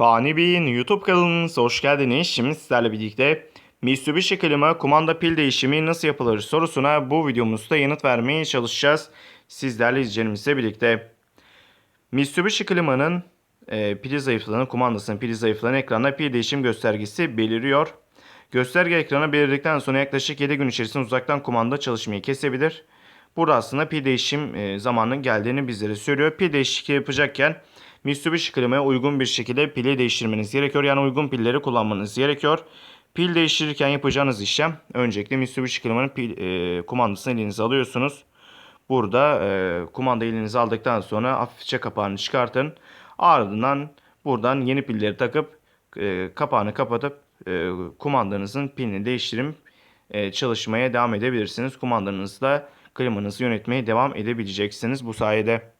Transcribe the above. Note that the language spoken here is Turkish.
Fani Bey'in YouTube kanalınıza hoş geldiniz. Şimdi sizlerle birlikte Mitsubishi klima kumanda pil değişimi nasıl yapılır sorusuna bu videomuzda yanıt vermeye çalışacağız. Sizlerle izleyicilerimizle birlikte. Mitsubishi klimanın e, pili zayıflığının kumandasının pili zayıflığının ekranda pil değişim göstergesi beliriyor. Gösterge ekrana belirdikten sonra yaklaşık 7 gün içerisinde uzaktan kumanda çalışmayı kesebilir. Burada aslında pil değişim e, zamanının geldiğini bizlere söylüyor. Pil değişikliği yapacakken Mitsubishi klimaya uygun bir şekilde pili değiştirmeniz gerekiyor. Yani uygun pilleri kullanmanız gerekiyor. Pil değiştirirken yapacağınız işlem öncelikle Mitsubishi klimanın pil, e, kumandasını elinize alıyorsunuz. Burada e, kumanda elinize aldıktan sonra hafifçe kapağını çıkartın. Ardından buradan yeni pilleri takıp e, kapağını kapatıp e, kumandanızın pilini değiştirip e, çalışmaya devam edebilirsiniz. Kumandanızla klimanızı yönetmeye devam edebileceksiniz bu sayede.